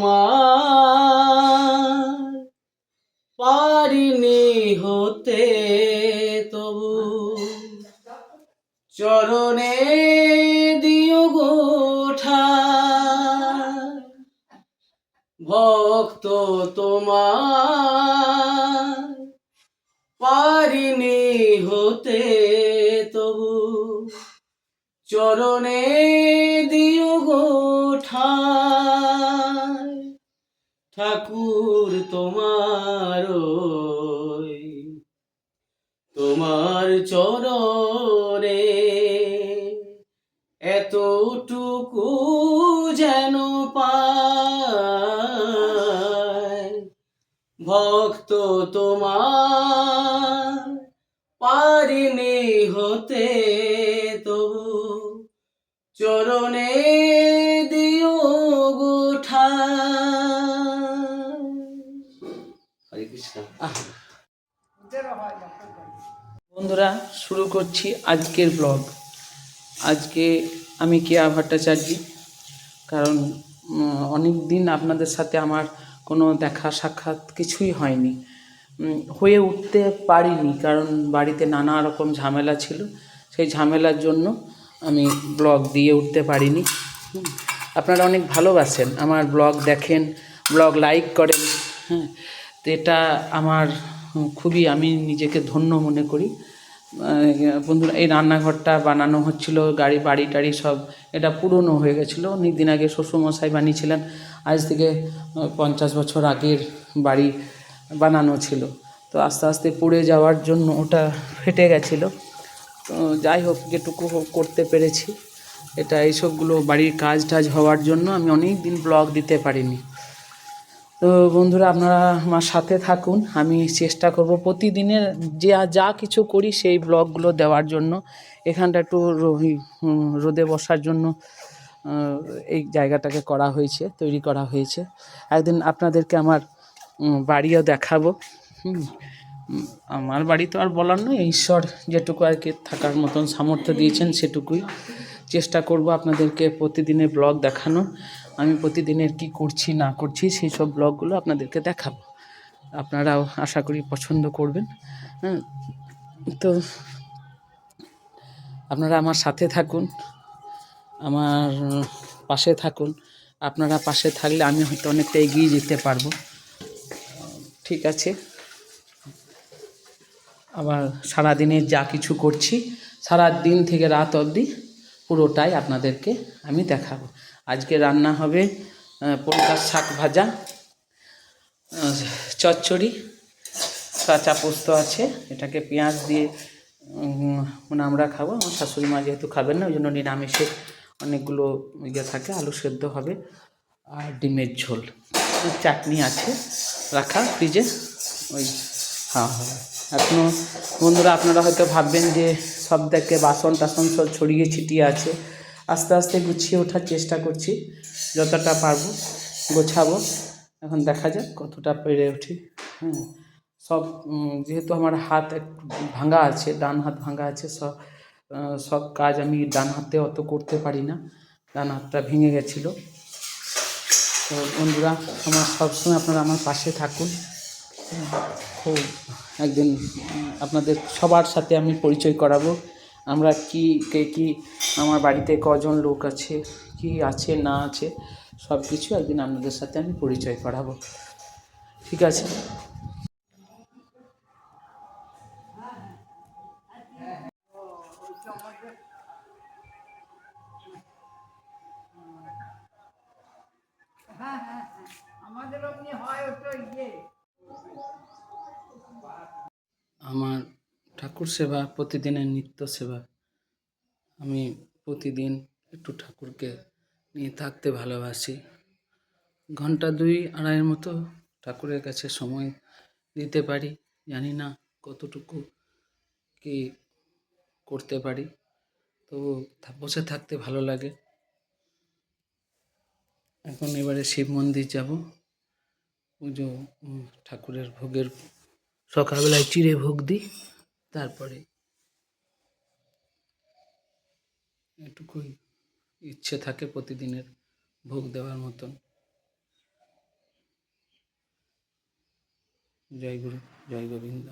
তোমার পারিনি হতে তবু। চরণে দিও গোঠা ভক্ত তোমার পারিনি হতে তবু। চরণে দিও গোঠা ঠাকুর তোমার তোমার চরণে এতটুকু যেন পায় ভক্ত তোমার পারিনি হতে তবু চরণে বন্ধুরা, শুরু করছি আজকের ব্লগ আজকে আমি কেয়া ভট্টাচার্য কারণ অনেক দিন আপনাদের সাথে আমার কোনো দেখা সাক্ষাৎ কিছুই হয়নি। হয়ে উঠতে পারিনি, কারণ বাড়িতে নানা রকম ঝামেলা ছিল। সেই ঝামেলার জন্য আমি ব্লগ দিয়ে উঠতে পারিনি। আপনারা অনেক ভালোবাসেন। আমার ব্লগ দেখেন ব্লগ লাইক করেন। হ্যাঁ এটা আমার খুবই আমি নিজেকে ধন্য মনে করি। বন্ধুরা, এই রান্নাঘরটা বানানো হচ্ছিল, গাড়ি, বাড়ি টাড়ি সব এটা পুরনো হয়ে গেছিল। অনেক দিন আগে শ্বশুরমশাই বানিয়েছিলেন, আজ থেকে পঞ্চাশ বছর আগের বাড়ি বানানো ছিল। তো আস্তে আস্তে পুড়ে যাওয়ার জন্য ওটা ফেটে গেছিল। তো যাই হোক, যেটুকু করতে পেরেছি। এটা এইসবগুলো বাড়ির কাজ টাজ হওয়ার জন্য আমি অনেক দিন ব্লগ দিতে পারিনি। তো বন্ধুরা, আপনারা আমার সাথে থাকুন। আমি চেষ্টা করব প্রতিদিনের যে, যা কিছু করি সেই ব্লগগুলো দেওয়ার জন্য। এখানটা একটু রোদে বসার জন্য এই জায়গাটাকে করা হয়েছে, তৈরি করা হয়েছে। একদিন আপনাদেরকে আমার বাড়িও দেখাবো। আমার বাড়ি তো আর বলার নয়, ঈশ্বর যেটুকু আর কি থাকার মতন সামর্থ্য দিয়েছেন সেটুকুই চেষ্টা করব আপনাদেরকে প্রতিদিনের ব্লগ দেখানো আমি প্রতিদিনের কি করছি, না করছি, সেই সব ব্লগগুলো আপনাদেরকে দেখাবো। আপনারাও আশা করি পছন্দ করবেন। হ্যাঁ তো আপনারা আমার সাথে থাকুন, আমার পাশে থাকুন। আপনারা পাশে থাকলে আমি হয়তো অনেকটা এগিয়ে যেতে পারব। ঠিক আছে। আবার সারাদিনে যা কিছু করছি সারা দিন থেকে রাত অবধি পুরোটাই আপনাদেরকে আমি দেখাবো। আজকে রান্না হবে পলকার শাক ভাজা চচ্চড়ি, কাঁচা পোস্ত আছে, এটাকে পেঁয়াজ দিয়ে মানে আমরা খাব। আমার শাশুড়ি মা যেহেতু খাবেন না, ওই জন্য নিরামিষে অনেকগুলো ইয়ে থাকে, আলু সেদ্ধ হবে আর ডিমের ঝোল। চাটনি আছে, রাখা ফ্রিজে, ওই হ্যাঁ হ্যাঁ। এখনও বন্ধুরা, আপনারা হয়তো ভাববেন যে সব থেকে বাসন টাসন সব ছড়িয়ে ছিটিয়ে আছে। আস্তে আস্তে গুছিয়ে ওঠার চেষ্টা করছি। যতটা পারব গোছাবো। এখন দেখা যাক কতটা পেরে উঠি। হ্যাঁ সব যেহেতু আমার হাত ভাঙা আছে, ডান হাত ভাঙা আছে সব সব কাজ আমি ডান হাতে অত করতে পারি না। ডান হাতটা ভেঙে গেছিল। তো বন্ধুরা, আমার সবসময় আপনারা আমার পাশে থাকুন। খুব একদিন আপনাদের সবার সাথে আমি পরিচয় করাবো। আমরা কি, কে কি, আমার বাড়িতে কজন লোক আছে, কি আছে, না আছে সব কিছু একদিন আপনাদের সাথে আমি পরিচয় করাবো। ঠিক আছে? আমার ঠাকুর সেবা, প্রতিদিনের নিত্য সেবা। আমি প্রতিদিন একটু ঠাকুরকে নিয়ে থাকতে ভালোবাসি। ঘণ্টা দুই, আড়াইয়ের মতো ঠাকুরের কাছে সময় দিতে পারি। জানি না কতটুকু কি করতে পারি। তো থা- বসে থাকতে ভালো লাগে। এখন এবারে শিব মন্দির যাব। পুজো ঠাকুরের ভোগের সকালবেলায় চিড়ে ভোগ দিই। তারপরে এটুকুই ইচ্ছে থাকে প্রতিদিনের ভোগ দেওয়ার মতন। জয় গুরু জয় গোবিন্দ।